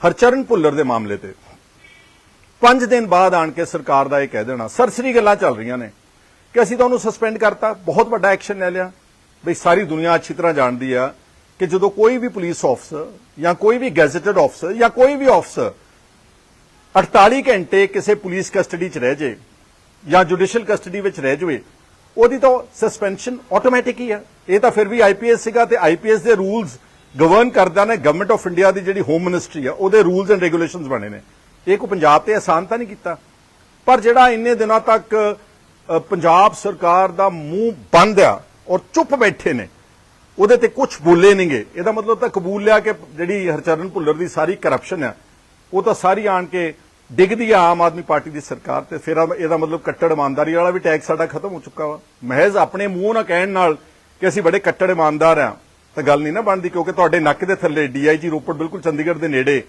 ਹਰਚਰਨ ਭੁੱਲਰ ਦੇ ਮਾਮਲੇ ਤੇ। 5 ਦਿਨ ਬਾਅਦ ਆਣ ਕੇ ਸਰਕਾਰ ਦਾ ਇਹ ਕਹਿ ਦੇਣਾ, ਸਰਸਰੀ ਗੱਲਾਂ ਚੱਲ ਰਹੀਆਂ ਨੇ ਕਿ ਅਸੀਂ ਤਾਂ ਉਹਨੂੰ ਸਸਪੈਂਡ ਕਰਤਾ, ਬਹੁਤ ਵੱਡਾ ਐਕਸ਼ਨ ਲੈ ਲਿਆ। ਬਈ ਸਾਰੀ ਦੁਨੀਆ ਅੱਛੀ ਤਰ੍ਹਾਂ ਜਾਣਦੀ ਆ ਕਿ ਜਦੋਂ ਕੋਈ ਵੀ ਪੁਲਿਸ ਆਫਸਰ ਜਾਂ ਕੋਈ ਵੀ ਗੈਜ਼ਟਡ ਆਫਸਰ ਜਾਂ ਕੋਈ ਵੀ ਆਫਸਰ 48 ਘੰਟੇ ਕਿਸੇ ਪੁਲਿਸ ਕਸਟਡੀ 'ਚ ਰਹਿ ਜੇ ਜਾਂ ਜੁਡੀਸ਼ੀਅਲ ਕਸਟਡੀ ਵਿੱਚ ਰਹਿ ਜਵੇ, ਉਹਦੀ ਤਾਂ ਸਸਪੈਂਸ਼ਨ ਆਟੋਮੈਟਿਕ ਹੀ ਆ। ਇਹ ਤਾਂ ਫਿਰ ਵੀ ਆਈਪੀਐਸ ਸੀਗਾ ਤੇ ਆਈਪੀਐਸ ਦੇ ਰੂਲਸ ਗਵਰਨ ਕਰਦਾ ਨੇ ਗਵਰਨਮੈਂਟ ਆਫ ਇੰਡੀਆ ਦੀ ਜਿਹੜੀ ਹੋਮ ਮਿਨਿਸਟਰੀ ਆ, ਉਹਦੇ ਰੂਲਸ ਐਂਡ ਰੈਗੂਲੇਸ਼ਨਸ ਬਣੇ ਨੇ। ਇਹ ਕੋ ਪੰਜਾਬ ਤੇ ਆਸਾਨ ਤਾਂ ਨਹੀਂ ਕੀਤਾ? ਪਰ ਜਿਹੜਾ ਇੰਨੇ ਦਿਨਾਂ ਤੱਕ ਪੰਜਾਬ ਸਰਕਾਰ ਦਾ ਮੂੰਹ ਬੰਦ ਆ ਔਰ ਚੁੱਪ ਬੈਠੇ ਨੇ, ਉਹਦੇ ਤੇ ਕੁਝ ਬੋਲੇ ਨਹੀਂਗੇ ਇਹਦਾ ਮਤਲਬ ਤਾਂ ਕਬੂਲ ਲਿਆ ਕਿ ਜਿਹੜੀ ਹਰਚਰਨ ਭੁੱਲਰ ਦੀ ਸਾਰੀ ਕਰਪਸ਼ਨ ਆ, ਉਹ ਤਾਂ ਸਾਰੀ ਆਣ ਕੇ ਡਿੱਗਦੀ ਆ ਆਮ ਆਦਮੀ ਪਾਰਟੀ ਦੀ ਸਰਕਾਰ ਤੇ। ਫਿਰ ਇਹਦਾ ਮਤਲਬ ਕੱਟੜ ਇਮਾਨਦਾਰੀ ਵਾਲਾ ਵੀ ਟੈਕਸ ਸਾਡਾ ਖਤਮ ਹੋ ਚੁੱਕਾ ਵਾ। ਮਹਿਜ਼ ਆਪਣੇ ਮੂੰਹ ਨਾ ਕਹਿਣ ਨਾਲ ਕਿ ਅਸੀਂ ਬੜੇ ਕੱਟੜ ਇਮਾਨਦਾਰ ਆ। ਤਾਂ ਗੱਲ ਨਹੀਂ ਨਾ ਬਣਦੀ ਕਿਉਂਕਿ ਤੁਹਾਡੇ ਨੱਕ ਦੇ ਥੱਲੇ ਡੀਆਈਜੀ ਰੋਪੜ ਬਿਲਕੁਲ ਚੰਡੀਗੜ੍ਹ ਦੇ ਨੇੜੇ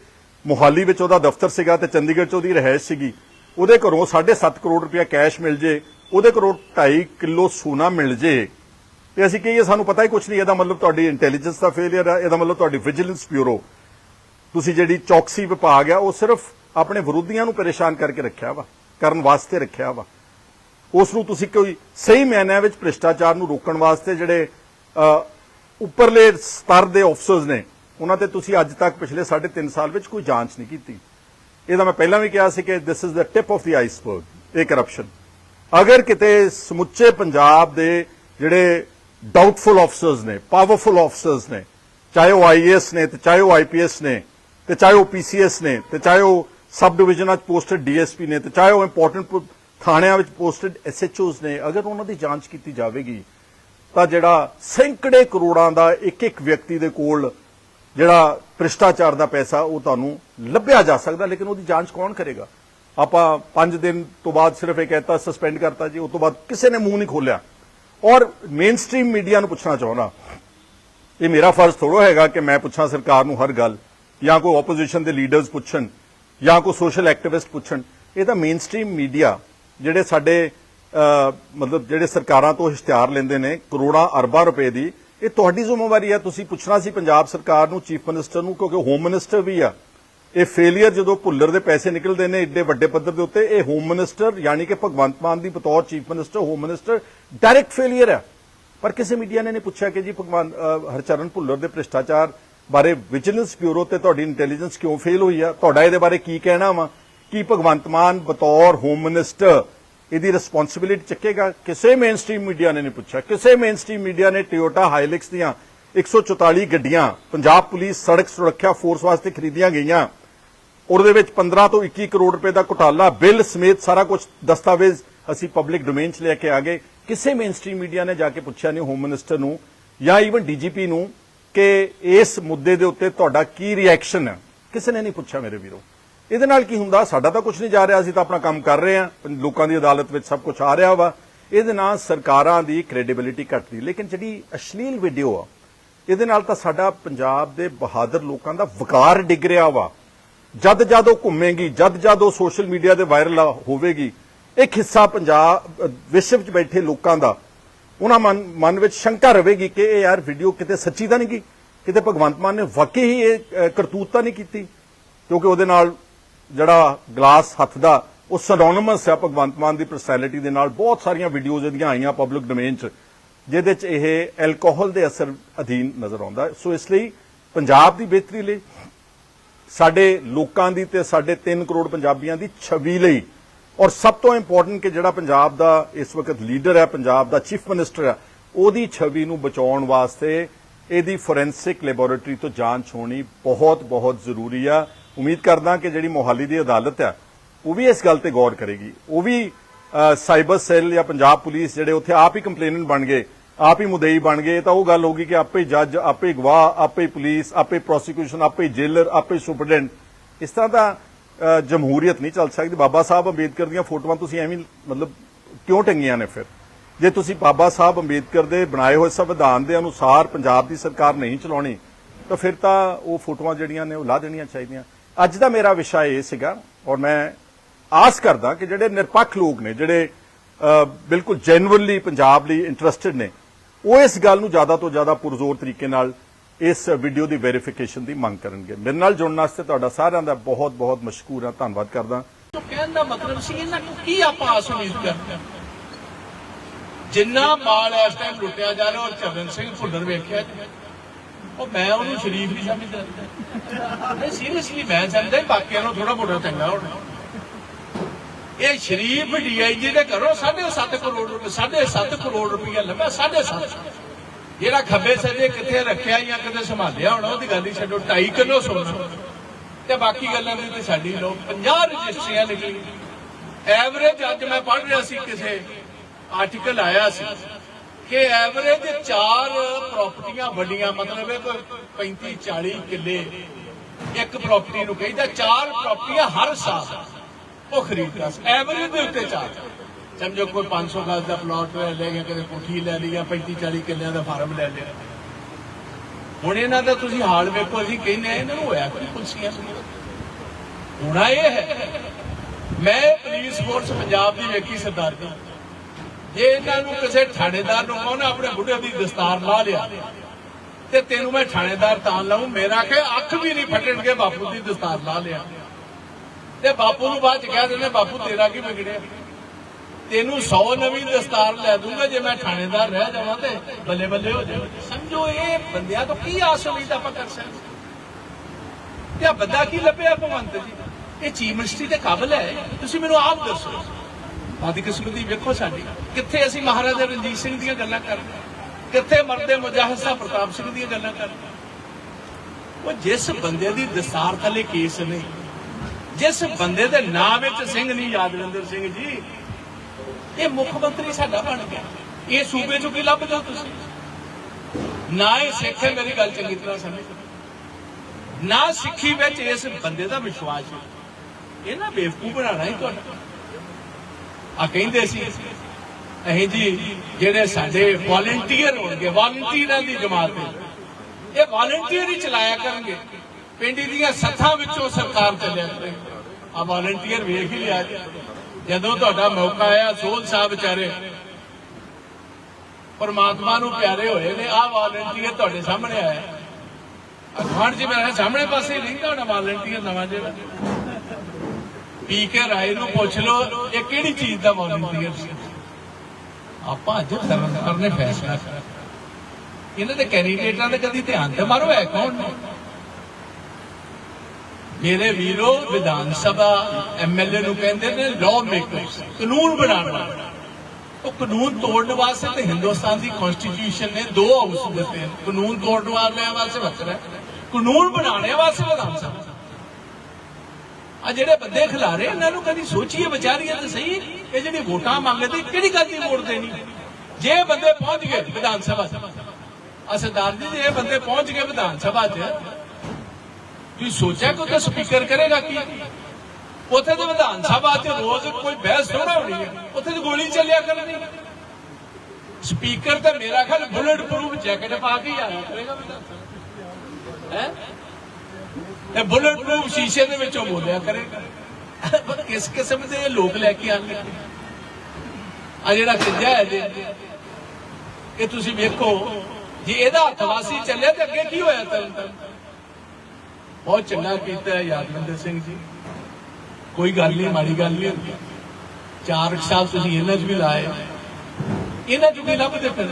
ਮੁਹਾਲੀ ਵਿੱਚ ਉਹਦਾ ਦਫ਼ਤਰ ਸੀਗਾ ਤੇ ਚੰਡੀਗੜ੍ਹ 'ਚ ਉਹਦੀ ਰਹਿائش ਸੀਗੀ। ਉਹਦੇ ਘਰੋਂ 7.5 ਕਰੋੜ ਰੁਪਇਆ ਕੈਸ਼ ਮਿਲ ਜੇ, ਉਹਦੇ ਘਰੋਂ 2.5 ਕਿਲੋ ਸੋਨਾ ਮਿਲ ਜੇ। ਤੇ ਅਸੀਂ ਕਹੀਏ, ਸਾਨੂੰ ਪਤਾ ਹੀ ਕੁਝ ਨਹੀਂ, ਇਹਦਾ ਮਤਲਬ ਤੁਹਾਡੀ ਇੰਟੈਲੀਜੈਂਸ ਦਾ ਫੇਲਿਅਰ ਹੈ ਇਹਦਾ ਮਤਲਬ ਤੁਹਾਡੀ ਵਿਜੀਲੈਂਸ ਬਿਊਰੋ ਤੁਸੀਂ ਜਿਹੜੀ ਚੌਕਸੀ ਵਿਭਾਗ ਆ, ਉਹ ਸਿਰਫ ਆਪਣੇ ਵਿਰੋਧੀਆਂ ਨੂੰ ਪਰੇਸ਼ਾਨ ਕਰਕੇ ਰੱਖਿਆ ਵਾ, ਕਰਨ ਵਾਸਤੇ ਰੱਖਿਆ ਵਾ। ਉਸ ਨੂੰ ਤੁਸੀਂ ਕੋਈ ਸਹੀ ਮੈਨਿਆਂ ਵਿੱਚ ਭ੍ਰਿਸ਼ਟਾਚਾਰ ਨੂੰ ਰੋਕਣ ਵਾਸਤੇ ਜਿਹੜੇ ਉੱਪਰਲੇ ਸਤਰ ਦੇ ਅਫਸਰਸ ਨੇ ਉਹਨਾਂ ਤੇ ਤੁਸੀਂ ਅੱਜ ਤੱਕ ਪਿਛਲੇ 3.5 ਸਾਲ ਵਿੱਚ ਕੋਈ ਜਾਂਚ ਨਹੀਂ ਕੀਤੀ। ਇਹਦਾ ਮੈਂ ਪਹਿਲਾਂ ਵੀ ਕਿਹਾ ਸੀ ਕਿ this is the tip of the iceberg ਇਹ ਕਰਪਸ਼ਨ ਅਗਰ ਕਿਤੇ ਸਮੁੱਚੇ ਪੰਜਾਬ ਦੇ ਜਿਹੜੇ ਡਾਊਟਫੁਲ ਅਫਸਰਸ ਨੇ ਪਾਵਰਫੁਲ ਅਫਸਰਸ ਨੇ, ਚਾਹੇ ਉਹ ਆਈਏਐਸ ਨੇ ਤੇ ਚਾਹੇ ਉਹ ਆਈਪੀਐਸ ਨੇ ਤੇ ਚਾਹੇ ਉਹ ਪੀਸੀਐਸ ਨੇ ਤੇ ਚਾਹੇ ਉਹ ਸਬ ਡਿਵੀਜ਼ਨਾਂ 'ਚ ਪੋਸਟਡ ਡੀਐਸਪੀ ਨੇ ਤੇ ਚਾਹੇ ਉਹ ਇੰਪੋਰਟੈਂਟ ਥਾਣਿਆਂ ਵਿੱਚ ਪੋਸਟਡ ਐਸਐਚਓਸ ਨੇ, ਅਗਰ ਉਹਨਾਂ ਦੀ ਜਾਂਚ ਕੀਤੀ ਜਾਵੇਗੀ ਤਾਂ ਜਿਹੜਾ ਸੈਂਕੜੇ ਕਰੋੜਾਂ ਦਾ ਇੱਕ ਇੱਕ ਵਿਅਕਤੀ ਦੇ ਕੋਲ ਜਿਹੜਾ ਭ੍ਰਿਸ਼ਟਾਚਾਰ ਦਾ ਪੈਸਾ, ਉਹ ਤੁਹਾਨੂੰ ਲੱਭਿਆ ਜਾ ਸਕਦਾ, ਲੇਕਿਨ ਉਹਦੀ ਜਾਂਚ ਕੌਣ ਕਰੇਗਾ? ਆਪਾਂ 5 ਦਿਨ ਤੋਂ ਬਾਅਦ ਸਿਰਫ ਇਹ ਕਹਿਤਾ ਸਸਪੈਂਡ ਕਰਤਾ ਜੀ ਉਸ ਤੋਂ ਬਾਅਦ ਕਿਸੇ ਨੇ ਮੂੰਹ ਨਹੀਂ ਖੋਲਿਆ ਔਰ ਮੇਨ ਸਟ੍ਰੀਮ ਮੀਡੀਆ ਨੂੰ ਪੁੱਛਣਾ ਚਾਹੁੰਦਾ, ਇਹ ਮੇਰਾ ਫਰਜ਼ ਥੋੜੋ ਹੈਗਾ ਕਿ ਮੈਂ ਪੁੱਛਾਂ ਸਰਕਾਰ ਨੂੰ ਹਰ ਗੱਲ, ਜਾਂ ਕੋਈ ਆਪੋਜੀਸ਼ਨ ਦੇ ਲੀਡਰਸ ਪੁੱਛਣ, ਜਾਂ ਕੋਈ ਸੋਸ਼ਲ ਐਕਟਿਵਿਸਟ ਪੁੱਛਣ। ਇਹ ਤਾਂ ਮੇਨ ਸਟ੍ਰੀਮ ਮੀਡੀਆ ਜਿਹੜੇ ਸਾਡੇ ਮਤਲਬ ਜਿਹੜੇ ਸਰਕਾਰਾਂ ਤੋਂ ਇਸ਼ਤਿਹਾਰ ਲੈਂਦੇ ਨੇ, ਕਰੋੜਾਂ ਅਰਬਾਂ ਰੁਪਏ ਦੀ, ਇਹ ਤੁਹਾਡੀ ਜ਼ਿੰਮੇਵਾਰੀ ਹੈ। ਤੁਸੀਂ ਪੁੱਛਣਾ ਸੀ ਪੰਜਾਬ ਸਰਕਾਰ ਨੂੰ, ਚੀਫ ਮਿਨਿਸਟਰ ਨੂੰ, ਕਿਉਂਕਿ ਹੋਮ ਮਿਨਿਸਟਰ ਵੀ ਆ। ਇਹ ਫੇਲਿਅਰ ਜਦੋਂ ਭੁੱਲਰ ਦੇ ਪੈਸੇ ਨਿਕਲਦੇ ਨੇ ਏਡੇ ਵੱਡੇ ਪੱਧਰ ਦੇ ਉੱਤੇ, ਇਹ ਹੋਮ ਮਿਨਿਸਟਰ, ਯਾਨੀ ਕਿ ਭਗਵੰਤ ਮਾਨ ਦੀ ਬਤੌਰ chief minister, home minister direct failure ਹੈ ਪਰ ਕਿਸੇ ਮੀਡੀਆ ਨੇ ਨਹੀਂ ਪੁੱਛਿਆ ਕਿ ਜੀ ਭਗਵਾਨ ਹਰਚਰਨ ਭੁੱਲਰ ਦੇ ਭ੍ਰਿਸ਼ਟਾਚਾਰ ਬਾਰੇ ਵਿਜੀਲੈਂਸ ਬਿਊਰੋ ਤੇ ਤੁਹਾਡੀ ਇੰਟੈਲੀਜੈਂਸ ਕਿਉਂ ਫੇਲ ਹੋਈ ਆ? ਤੁਹਾਡਾ ਇਹਦੇ ਬਾਰੇ ਕੀ ਕਹਿਣਾ ਵਾ? ਕੀ ਭਗਵੰਤ ਮਾਨ ਬਤੌਰ ਹੋਮ ਮਿਨਿਸਟਰ ਇਹਦੀ ਰਿਸਪੌਂਸਿਬਿਲਿਟੀ ਚੱਕੇਗਾ। ਕਿਸੇ ਮੇਨਸਟ੍ਰੀਮ ਮੀਡੀਆ ਨੇ ਨਹੀਂ ਪੁੱਛਿਆ। ਕਿਸੇ ਮੇਨਸਟ੍ਰੀਮ ਮੀਡੀਆ ਨੇ ਟੋਯੋਟਾ ਹਾਈਲੈਕਸ ਦੀਆਂ 144 ਗੱਡੀਆਂ, ਪੰਜਾਬ ਪੁਲਿਸ ਸੜਕ ਸੁਰੱਖਿਆ ਫੋਰਸ ਵਾਸਤੇ ਖਰੀਦੀਆਂ ਗਈਆਂ। ਉਹਦੇ ਵਿੱਚ 15 ਤੋਂ 21 ਕਰੋੜ ਰੁਪਏ ਦਾ ਘੁਟਾਲਾ, ਬਿੱਲ ਸਮੇਤ ਸਾਰਾ ਕੁਝ ਦਸਤਾਵੇਜ਼ ਅਸੀਂ ਪਬਲਿਕ ਡੋਮੇਨ 'ਚ ਲੈ ਕੇ ਆ ਗਏ। ਕਿਸੇ ਮੇਨਸਟ੍ਰੀਮ ਮੀਡੀਆ ਨੇ ਜਾ ਕੇ ਪੁੱਛਿਆ ਨਹੀਂ ਹੋਮ ਮਿਨਿਸਟਰ ਨੂੰ, ਜਾਂ ਈਵਨ ਡੀਜੀਪੀ ਨੂੰ, ਕਿ ਇਸ ਮੁੱਦੇ ਦੇ ਉੱਤੇ ਤੁਹਾਡਾ ਕੀ ਰਿਐਕਸ਼ਨ ਹੈ? ਕਿਸੇ ਨੇ ਨਹੀਂ ਪੁੱਛਿਆ ਮੇਰੇ ਵੀਰੋ। ਇਹਦੇ ਨਾਲ ਕੀ ਹੁੰਦਾ? ਸਾਡਾ ਤਾਂ ਕੁਝ ਨਹੀਂ ਜਾ ਰਿਹਾ ਅਸੀਂ ਤਾਂ ਆਪਣਾ ਕੰਮ ਕਰ ਰਹੇ ਹਾਂ। ਲੋਕਾਂ ਦੀ ਅਦਾਲਤ ਵਿੱਚ ਸਭ ਕੁਝ ਆ ਰਿਹਾ ਵਾ। ਇਹਦੇ ਨਾਲ ਸਰਕਾਰਾਂ ਦੀ ਕ੍ਰੈਡੀਬਿਲਿਟੀ ਘਟਦੀ। ਲੇਕਿਨ ਜਿਹੜੀ ਅਸ਼ਲੀਲ ਵੀਡੀਓ ਆ ਇਹਦੇ ਨਾਲ ਤਾਂ ਸਾਡਾ ਪੰਜਾਬ ਦੇ ਬਹਾਦਰ ਲੋਕਾਂ ਦਾ ਵਕਾਰ ਡਿੱਗ ਰਿਹਾ ਵਾ। ਜਦ ਜਦ ਉਹ ਘੁੰਮੇਗੀ ਜਦ ਜਦ ਉਹ ਸੋਸ਼ਲ ਮੀਡੀਆ ਤੇ ਵਾਇਰਲ ਹੋਵੇਗੀ ਇੱਕ ਹਿੱਸਾ ਪੰਜਾਬ ਵਿਸ਼ਵ ਵਿੱਚ ਬੈਠੇ ਲੋਕਾਂ ਦਾ ਉਹਨਾਂ ਮਨ ਮਨ ਵਿੱਚ ਸ਼ੰਕਾ ਰਹੇਗੀ ਕਿ ਇਹ ਯਾਰ ਵੀਡੀਓ ਕਿਤੇ ਸੱਚੀ ਤਾਂ ਨਹੀਂ ਗਈ? ਕਿਤੇ ਭਗਵੰਤ ਮਾਨ ਨੇ ਵਾਕਈ ਹੀ ਇਹ ਅ, ਕਰਤੂਤ ਤਾਂ ਨਹੀਂ ਕੀਤੀ? ਕਿਉਂਕਿ ਉਹਦੇ ਨਾਲ ਜਿਹੜਾ ਗਲਾਸ ਹੱਥ ਦਾ, ਉਹ ਸਿਨੋਨਿਮਸ ਹੈ ਭਗਵੰਤ ਮਾਨ ਦੀ ਪਰਸਨੈਲਿਟੀ ਦੇ ਨਾਲ। ਬਹੁਤ ਸਾਰੀਆਂ ਵੀਡੀਓਜ਼ ਇਹਦੀਆਂ ਆਈਆਂ ਪਬਲਿਕ ਡੋਮੇਨ 'ਚ, ਜਿਹਦੇ 'ਚ ਇਹ ਐਲਕੋਹਲ ਦੇ ਅਸਰ ਅਧੀਨ ਨਜ਼ਰ ਆਉਂਦਾ ਸੋ ਇਸ ਲਈ ਪੰਜਾਬ ਦੀ ਬਿਹਤਰੀ ਲਈ, ਸਾਡੇ ਲੋਕਾਂ ਦੀ ਤੇ ਸਾਡੇ 3 ਕਰੋੜ ਪੰਜਾਬੀਆਂ ਦੀ ਛਵੀ ਲਈ, ਔਰ ਸਭ ਤੋਂ ਇੰਪੋਰਟੈਂਟ ਕਿ ਜਿਹੜਾ ਪੰਜਾਬ ਦਾ ਇਸ ਵਕਤ ਲੀਡਰ ਹੈ, ਪੰਜਾਬ ਦਾ ਚੀਫ ਮਿਨਿਸਟਰ ਹੈ, ਉਹਦੀ ਛਵੀ ਨੂੰ ਬਚਾਉਣ ਵਾਸਤੇ ਇਹਦੀ ਫੋਰੈਂਸਿਕ ਲੈਬੋਰੇਟਰੀ ਤੋਂ ਜਾਂਚ ਹੋਣੀ ਬਹੁਤ ਬਹੁਤ ਜ਼ਰੂਰੀ ਆ। ਉਮੀਦ ਕਰਦਾ ਕਿ ਜਿਹੜੀ ਮੋਹਾਲੀ ਦੀ ਅਦਾਲਤ ਹੈ, ਉਹ ਵੀ ਇਸ ਗੱਲ ਤੇ ਗੌਰ ਕਰੇਗੀ। ਉਹ ਵੀ ਸਾਈਬਰ ਸੈੱਲ ਜਾਂ ਪੰਜਾਬ ਪੁਲਿਸ ਜਿਹੜੇ ਉੱਥੇ ਆਪ ਹੀ ਕੰਪਲੇਨੈਂਟ ਬਣ ਗਏ, ਆਪ ਹੀ ਮੁਦਈ ਬਣ ਗਏ, ਤਾਂ ਉਹ ਗੱਲ ਹੋਗੀ ਕਿ ਆਪੇ ਜੱਜ, ਆਪੇ ਗਵਾਹ, ਆਪੇ ਪੁਲਿਸ, ਆਪੇ ਪ੍ਰੋਸੀਕਿਊਸ਼ਨ ਆਪੇ ਜੇਲਰ ਆਪੇ ਹੀ ਸੁਪਰਡੈਂਟ ਇਸ ਤਰ੍ਹਾਂ ਦਾ ਜਮਹੂਰੀਅਤ ਨਹੀਂ ਚੱਲ ਸਕਦੀ। ਬਾਬਾ ਸਾਹਿਬ ਅੰਬੇਦਕਰ ਦੀਆਂ ਫੋਟੋਆਂ ਤੁਸੀਂ ਐਵੇਂ ਮਤਲਬ ਕਿਉਂ ਟੰਗੀਆਂ ਨੇ ਫਿਰ? ਜੇ ਤੁਸੀਂ ਬਾਬਾ ਸਾਹਿਬ ਅੰਬੇਦਕਰ ਦੇ ਬਣਾਏ ਹੋਏ ਸੰਵਿਧਾਨ ਦੇ ਅਨੁਸਾਰ ਪੰਜਾਬ ਦੀ ਸਰਕਾਰ ਨਹੀਂ ਚਲਾਉਣੀ, ਤਾਂ ਫਿਰ ਤਾਂ ਉਹ ਫੋਟੋਆਂ ਜਿਹੜੀਆਂ ਨੇ ਉਹ ਲਾ ਦੇਣੀਆਂ ਚਾਹੀਦੀਆਂ। ਅੱਜ ਦਾ ਮੇਰਾ ਵਿਸ਼ਾ ਇਹ ਸੀਗਾ ਔਰ ਮੈਂ ਆਸ ਕਰਦਾ ਕਿ ਜਿਹੜੇ ਨਿਰਪੱਖ ਲੋਕ ਨੇ, ਜਿਹੜੇ ਬਿਲਕੁਲ ਜੈਨੂਇਨਲੀ ਪੰਜਾਬ ਲਈ ਇੰਟਰਸਟਿਡ ਨੇ, ਉਹ ਇਸ ਗੱਲ ਨੂੰ ਜ਼ਿਆਦਾ ਤੋਂ ਜ਼ਿਆਦਾ ਪੁਰਜ਼ੋਰ ਤਰੀਕੇ ਨਾਲ ਇਸ ਵੀਡੀਓ ਦੀ ਵੈਰੀਫਿਕੇਸ਼ਨ ਦੀ ਮੰਗ ਕਰਨਗੇ। ਮੇਰੇ ਨਾਲ ਜੁੜਨ ਵਾਸਤੇ ਤੁਹਾਡਾ ਸਾਰਿਆਂ ਦਾ ਬਹੁਤ ਬਹੁਤ ਮਸ਼ਕੂਰ ਹਾਂ, ਧੰਨਵਾਦ ਕਰਦਾ। ਕਹਿਣ ਦਾ ਮਤਲਬ ਸੀ, ਇਹਨਾਂ ਨੂੰ ਕੀ ਆਪਾਂ ਆਸ ਉਮੀਦ ਕਰਦੇ ਜਿੰਨਾ ਮਾਲ ਇਸ ਟਾਈਮ ਲੁੱਟਿਆ ਜਾ ਰਿਹਾ ਉਹ ਚਰਨ ਸਿੰਘ ਭੁੱਲਰ ਵੇਖਿਆ ਉਹ ਮੈਂ ਉਹਨੂੰ ਸ਼ਰੀਫ ਨਹੀਂ ਸਮਝਦਾ। ਨਹੀਂ ਸੀਰੀਅਸਲੀ ਮੈਂ ਸਮਝਦਾ ਬਾਕੀਆਂ ਨੂੰ ਥੋੜਾ ਬੋੜਾ ਚੰਗਾ ਹੋਣਾ। ਇਹ ਸ਼ਰੀਫ ਡੀਆਈਜੀ ਦੇ ਘਰੋਂ 7.5 ਕਰੋੜ ਰੁਪਏ 7.5 ਕਰੋੜ ਰੁਪਏ ਲੱਭਾ 7.5 ਜਿਹੜਾ ਖੱਬੇ ਸੱਜੇ ਕਿੱਥੇ ਰੱਖਿਆ ਜਾਂ ਕਿਤੇ ਸੰਭਾਲਿਆ ਹੋਣਾ, ਉਹਦੀ ਗੱਲ ਹੀ ਛੱਡੋ 2.5 ਕਿਲੋ ਸੋਨਾ। ਤੇ ਬਾਕੀ ਗੱਲਾਂ ਦੀ ਤੇ ਸਾਡੀ ਲੋ 50 ਰਜਿਸਟਰੀਆਂ ਨਿਕਲੀ ਐਵਰੇਜ ਅੱਜ ਮੈਂ ਪੜ੍ਹ ਰਿਹਾ ਸੀ ਕਿਸੇ ਆਰਟੀਕਲ ਆਇਆ ਸੀ। ਕਿ ਐਵਰੇਜ ਚਾਰ ਪ੍ਰਾਪਰਟੀਆਂ ਵੱਡੀਆਂ, ਮਤਲਬ ਹੈ ਕੋਈ 35 40 ਕਿੱਲੇ ਇੱਕ ਪ੍ਰਾਪਰਟੀ ਨੂੰ ਕਹਿੰਦਾ, ਚਾਰ ਪ੍ਰਾਪਰਟੀਆਂ ਹਰ ਸਾਲ ਉਹ ਖਰੀਦਦਾ ਐਵਰੇਜ ਦੇ ਉੱਤੇ ਚਾਰ। ਸਮਝੋ ਕੋਈ 500 ਗਜ਼ ਦਾ ਪਲਾਟ ਲੈ ਗਿਆ ਕਦੇ ਕੋਠੀ ਲੈ ਲਈ ਜਾਂ 35 40 ਕਿੱਲਿਆਂ ਦਾ ਫਾਰਮ ਲੈ ਲਿਆ। ਹੁਣ ਇਹਨਾਂ ਦਾ ਤੁਸੀਂ ਹਾਲ ਵੇਖੋ, ਅਸੀਂ ਕਹਿੰਦੇ ਆ ਇਹਨਾਂ ਨੂੰ ਹੋਇਆ ਕੋਈ ਪੁਲਸੀਆਂ ਹੋਣਾ ਇਹ ਹੈ। ਮੈਂ ਪੁਲਿਸ ਫੋਰਸ ਪੰਜਾਬ ਦੀ ਵੇਖੀ ਸਰਦਾਰ ਜੀ ਜੇ ਇਹਨਾਂ ਨੂੰ ਕਿਸੇ ਥਾਣੇਦਾਰ ਨੂੰ ਕਹੋ ਨਾ ਆਪਣੇ ਬੁੱਢੇ ਦੀ ਦਸਤਾਰ ਲਾ ਲਿਆ, ਤੇ ਤੈਨੂੰ ਮੈਂ ਥਾਣੇਦਾਰ ਤਾਂ ਲਾਉਂ ਮੇਰਾ ਕਿ ਅੱਖ ਵੀ ਨਹੀਂ ਫਟਣਗੇ ਬਾਪੂ ਦੀ ਦਸਤਾਰ ਲਾ ਲਿਆ। ਤੇ ਬਾਪੂ ਨੂੰ ਬਾਅਦ ਚ ਕਹਿ ਦਿੰਦੇ, ਬਾਪੂ ਤੇਰਾ ਕੀ ਵਿਗੜਿਆ? ਤੈਨੂੰ 100 ਨਵੀਂ ਦਸਤਾਰ ਲੈ ਦੂੰਗਾ ਜੇ ਮੈਂ ਥਾਣੇਦਾਰ ਰਹਿ ਜਾਵਾਂ ਤੇ ਬੱਲੇ ਬੱਲੇ ਹੋ ਜਾਵੇ। ਸਮਝੋ ਇਹ ਬੰਦਿਆਂ ਤੋਂ ਕੀ ਆਸ ਉਮੀਦ ਆਪਾਂ ਕਰ ਸਕਦੇ ਤੇ ਆ ਬੰਦਾ ਕੀ ਲੱਭਿਆ ਭਗਵੰਤ ਜੀ? ਇਹ ਚੀਫ ਮਿਨਿਸਟਰੀ ਦੇ ਕਾਬਲ ਹੈ। ਤੁਸੀਂ ਮੈਨੂੰ ਆਪ ਦੱਸੋ। ਆਦੀ ਕਿਸਮਤੀ ਵੇਖੋ ਸਾਡੀ। ਕਿੱਥੇ ਅਸੀਂ ਮਹਾਰਾਜਾ ਰਣਜੀਤ ਸਿੰਘ ਦੀਆਂ ਗੱਲਾਂ ਕਰਦੇ ਕਿੱਥੇ ਮਰਦੇ ਮੁਜਾਹਿਦ ਸਾਹਿਬ ਪ੍ਰਤਾਪ ਸਿੰਘ ਦੀਆਂ ਗੱਲਾਂ ਕਰਦੇ ਉਹ ਜਿਸ ਬੰਦੇ ਦੀ ਦਸਤਾਰ ਥੱਲੇ ਕੇਸ ਨਹੀਂ ਜਿਸ ਬੰਦੇ ਦੇ ਨਾਂ ਵਿੱਚ ਸਿੰਘ ਨਹੀਂ, ਯਾਦਵਿੰਦਰ ਸਿੰਘ ਜੀ, ਇਹ ਮੁੱਖ ਮੰਤਰੀ ਸਾਡਾ ਬਣ ਗਿਆ। ਇਹ ਸੂਬੇ ਚੋਂ ਕੀ ਲੱਭਦੇ ਹੋ ਤੁਸੀਂ? ਨਾ ਇਹ ਸਿੱਖ ਹੈ, ਮੇਰੀ ਗੱਲ ਚੰਗੀ ਤਰ੍ਹਾਂ ਸਮਝੋ। ਨਾ ਸਿੱਖੀ ਵਿੱਚ ਇਸ ਬੰਦੇ ਦਾ ਵਿਸ਼ਵਾਸ ਹੈ। ਇਹ ਨਾ ਬੇਵਕੂਫ ਬਣਾਣਾ ਹੀ ਤੁਹਾਨੂੰ ਆ ਕਹਿੰਦੇ ਸੀ, ਅਸੀਂ ਜੀ ਜਿਹੜੇ ਸਾਡੇ ਵਾਲੰਟੀਅਰ ਹੋਣਗੇ ਵਾਲੰਟੀਅਰਾਂ ਦੀ ਜਮਾਤ ਹੈ। ਇਹ ਵਾਲੰਟੀਅਰ ਹੀ ਚਲਾਇਆ ਕਰਨਗੇ। ਪਿੰਡ ਦੀਆਂ ਸੱਥਾਂ ਵਿੱਚੋਂ ਸਰਕਾਰ ਚੱਲਿਆ ਕਰੇ। ਆ ਵਾਲੰਟੀਅਰ ਵੇਖ ਹੀ ਲਿਆ ਜਦੋਂ ਤੁਹਾਡਾ ਮੌਕਾ ਆਇਆ ਸੋਲ ਸਾਹਿਬ ਵਿਚਾਰੇ ਪਰਮਾਤਮਾ ਨੂੰ ਪਿਆਰੇ ਹੋਏ ਨੇ ਆ ਵਾਲੰਟੀਅਰ ਤੁਹਾਡੇ ਸਾਹਮਣੇ ਆਇਆ। ਅਖਵਾਨ ਜੀ ਮੇਰੇ ਸਾਹਮਣੇ ਪਾਸੇ ਨਹੀਂ, ਤੁਹਾਡਾ ਹੋਣਾ ਵਾਲੰਟੀਅਰ ਨਵਾਂ ਜਿਹੜਾ। ਪੀ ਕੇ ਰਾਏ ਨੂੰ ਪੁੱਛ ਲਓ, ਇਹ ਕਿਹੜੀ ਚੀਜ਼ ਦਾ ਵਾਲੰਟੀਅਰ ਸੀ? ਆਪਾਂ ਅੱਜ ਧਰਮ ਕਰਨੇ ਫੈਸਲਾ ਕਰ ਇਹਨਾਂ ਦੇ ਕੈਂਡੀਡੇਟਾਂ ਦੇ ਕਦੀ ਧਿਆਨ ਤੇ ਮਾਰੋ ਹੈ ਕੌਣ ਨੇ? ਮੇਰੇ ਵੀਰੋ, ਵਿਧਾਨ ਸਭਾ ਐਮਐਲਏ ਨੂੰ ਕਹਿੰਦੇ ਨੇ ਲਾਅ ਮੇਕਰਸ ਕਾਨੂੰਨ ਬਣਾਉਣ ਵਾਲੇ। ਉਹ ਕਾਨੂੰਨ ਤੋੜਨ ਵਾਸਤੇ ਤੇ ਹਿੰਦੁਸਤਾਨ ਦੀ ਕਨਸਟੀਟਿਊਸ਼ਨ ਨੇ ਦੋ ਹਾਊਸ ਦਿੱਤੇ ਨੇ। ਕਾਨੂੰਨ ਤੋੜਨ ਵਾਲਿਆਂ ਵਾਸਤੇ ਵੱਖਰਾ ਕਾਨੂੰਨ ਬਣਾਉਣ ਵਾਸਤੇ ਵਿਧਾਨ ਸਭਾ। ਆ ਜਿਹੜੇ ਬੰਦੇ ਖਿਲਾਰੇ, ਇਹਨਾਂ ਨੂੰ ਕਦੀ ਸੋਚੀਏ ਵਿਚਾਰੀਏ ਤਾਂ ਸਹੀ ਇਹ ਜਿਹੜੀ ਵੋਟਾਂ ਮੰਗਦੇ, ਕਿਹੜੀ ਗੱਲ ਦੀ ਵੋਟ ਦੇਣੀ? ਜੇ ਬੰਦੇ ਪਹੁੰਚ ਗਏ ਵਿਧਾਨ ਸਭਾ 'ਚ ਜੀ, ਜੇ ਬੰਦੇ ਪਹੁੰਚ ਗਏ ਵਿਧਾਨ ਸਭਾ 'ਚ, ਤੁਸੀਂ ਸੋਚਿਆ ਕਿ ਉੱਥੇ ਸਪੀਕਰ ਕਰੇਗਾ ਕੀ? ਉੱਥੇ ਤੇ ਵਿਧਾਨ ਸਭਾ 'ਚ ਰੋਜ਼ ਕੋਈ ਬਹਿਸ ਥੋੜਾ ਹੋਣੀ ਹੈ। ਉੱਥੇ ਤੇ ਗੋਲੀ ਚੱਲਿਆ ਕਰਨੀ। ਸਪੀਕਰ ਤੇ ਮੇਰਾ ਖਿਆਲ ਬੁਲਟ ਪ੍ਰੂਫ ਜੈਕਟ ਪਾ ਕੇ ਹੀ ਆਇਆ ਕਰੇਗਾ ਵਿਧਾਨ ਸਭਾ ਇਹ ਬੁਲਟ ਪ੍ਰੂਫ ਸ਼ੀਸ਼ੇ ਦੇ ਵਿੱਚੋਂ ਬੋਲਿਆ ਕਰੇਗਾ। ਪਰ ਕਿਸ ਕਿਸਮ ਦੇ ਲੋਕ ਲੈ ਕੇ ਆਉਂਦੇ ਆ ਜਿਹੜਾ ਖਿੱਜਾ ਹੈ ਜੀ, ਇਹ ਤੁਸੀਂ ਵੇਖੋ, ਜੇ ਇਹਦਾ ਹੱਥਵਾਸੀ ਚੱਲਿਆ ਤੇ ਅੱਗੇ ਕੀ ਹੋਇਆ ਤਰਨ ਤਰਨ? ਬਹੁਤ ਚੰਗਾ ਕੀਤਾ ਹੈ ਯਾਦਵਿੰਦਰ ਸਿੰਘ ਜੀ। ਕੋਈ ਗੱਲ ਨਹੀਂ, ਮਾੜੀ ਗੱਲ ਨਹੀਂ। ਹੁੰਦੀ ਚਾਰ ਕੁ ਤੁਸੀਂ ਇਹਨਾਂ 'ਚ ਵੀ ਲਾਏ। ਇਹਨਾਂ 'ਚ ਵੀ ਲੱਭਦੇ ਫਿਰ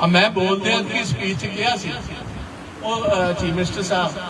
ਆ ਮੈਂ ਬੋਲਦਿਆਂ ਕਿ ਸਪੀਚ ਕਿਹਾ ਸੀ। ਉਹ ਚੀਫ ਮਿਨਿਸਟਰ ਸਾਹਿਬ